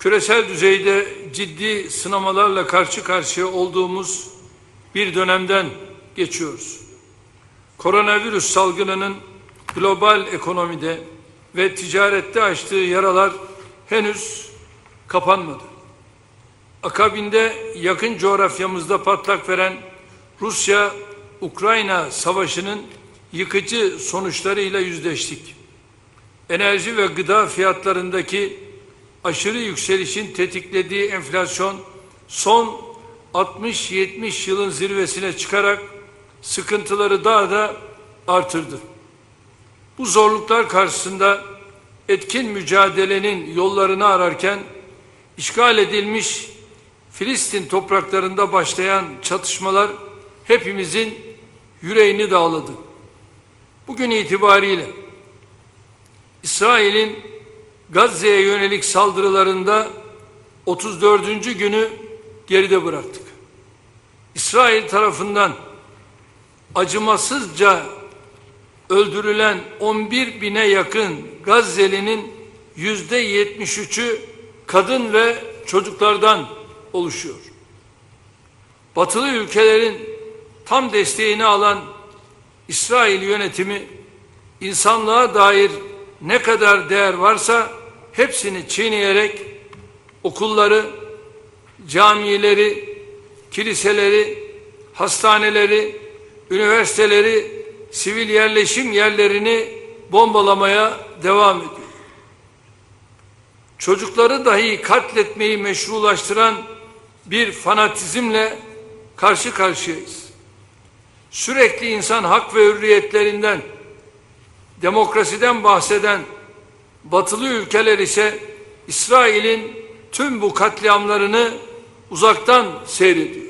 küresel düzeyde ciddi sınamalarla karşı karşıya olduğumuz bir dönemden geçiyoruz. Koronavirüs salgınının global ekonomide ve ticarette açtığı yaralar henüz kapanmadı. Akabinde yakın coğrafyamızda patlak veren Rusya-Ukrayna savaşının yıkıcı sonuçlarıyla yüzleştik. Enerji ve gıda fiyatlarındaki aşırı yükselişin tetiklediği enflasyon son 60-70 yılın zirvesine çıkarak sıkıntıları daha da artırdı. Bu zorluklar karşısında etkin mücadelenin yollarını ararken işgal edilmiş Filistin topraklarında başlayan çatışmalar hepimizin yüreğini dağladı. Bugün itibariyle İsrail'in Gazze'ye yönelik saldırılarında 34. günü geride bıraktık. İsrail tarafından acımasızca öldürülen 11 bine yakın Gazze'linin yüzde 73'ü kadın ve çocuklardan oluşuyor. Batılı ülkelerin tam desteğini alan İsrail yönetimi insanlığa dair ne kadar değer varsa hepsini çiğneyerek okulları, camileri, kiliseleri, hastaneleri, üniversiteleri, sivil yerleşim yerlerini bombalamaya devam ediyor. Çocukları dahi katletmeyi meşrulaştıran bir fanatizmle karşı karşıyayız. Sürekli insan hak ve hürriyetlerinden, demokrasiden bahseden batılı ülkeler ise İsrail'in tüm bu katliamlarını uzaktan seyrediyor.